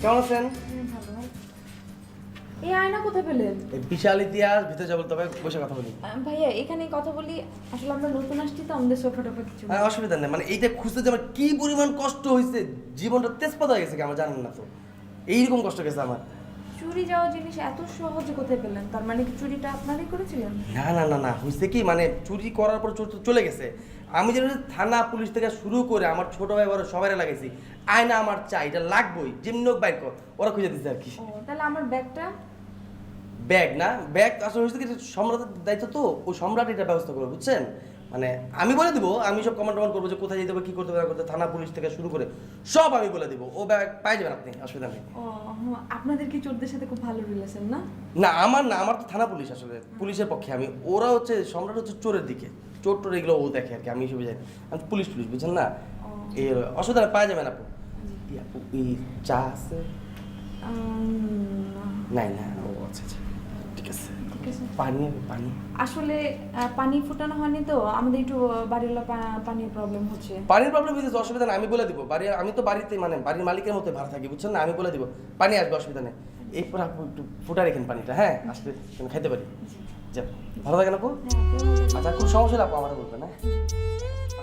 কেমন আছেন? এই আয়না কোথায় পেলেন? বিশাল ইতিহাস ভিতরে যাব তবে বসে কথা বলি। ভাইয়া এখানে কথা বলি। আসলে আমরা নতুন আসছি তো আমাদের সোফা টোফা কিছু হ্যাঁ অসুবিধা নেই। মানে এইটা খুঁজতে যে আমার কি পরিমাণ কষ্ট হয়েছে জীবনটা তেজপাত হয়ে গেছে কি আমার জানেন না তো। এইরকম কষ্ট গেছে আমার। চুরি যাওয়া জিনিস এত সহজে কোথায় পেলেন? তার মানে কি চুরিটা আপনারই করেছিলেন? না না না না হয়েছে কি মানে চুরি করার পর চোর তো চলে গেছে। আমি যেন থানা পুলিশ থেকে শুরু করে আমার ছোট ভাই বড় সবাই লাগাইছি আয়না আমার চাই এটা লাগবই যেমনি হোক বাইক কর ওরা খুঁজে দিচ্ছে আর কি। ও তাহলে আমার ব্যাগটা ব্যাগ না? ব্যাগ আসলে হয়েছে কি সম্রাটের দায়িত্ব তো ওই সম্রাট এটা ব্যবস্থা করবে বুঝছেন? মানে আমি বলে দিব আমি সব কমান্ড টমান্ড করব যে কোথায় যেতে হবে কি করতে হবে না করতে থানা পুলিশ থেকে শুরু করে সব আমি বলে দিব। ও ব্যাগ পাই যাবেন আপনি অসুবিধা নেই। আপনাদের কি চোরদের সাথে খুব ভালো রিলেশন না? না আমার না আমার তো থানা পুলিশ আসলে পুলিশের পক্ষে। আমি ওরা হচ্ছে সম্রাট হচ্ছে চোরের দিকে। চোর টোর এগুলো ও দেখে আর কি আমি এসবে জানি আমি পুলিশ পুলিশ বুঝছেন না? ও। এই অসুবিধা পাওয়া যাবেন আপু। আপু চা আছে? নাই না ও আচ্ছা আচ্ছা ঠিক আছে ঠিক আছে পানি পানি। আসলে পানি ফুটানো হয়নি তো আমাদের একটু বাড়ির পানির প্রবলেম হচ্ছে। পানির প্রবলেম হয়েছে অসুবিধা নেই আমি বলে দিব। বাড়ি আমি তো বাড়িতে মানে বাড়ির মালিকের মতো ভাড়া থাকি বুঝছেন না? আমি বলে দিব পানি আসবে অসুবিধা নেই। এরপর আপু একটু ফুটা রেখেন পানিটা হ্যাঁ? আসলে খাইতে পারি। যা ভালো থাকেন আপু। হ্যাঁ, আচ্ছা খুব সমস্যা হলে আপু আমার বলবেন হ্যাঁ?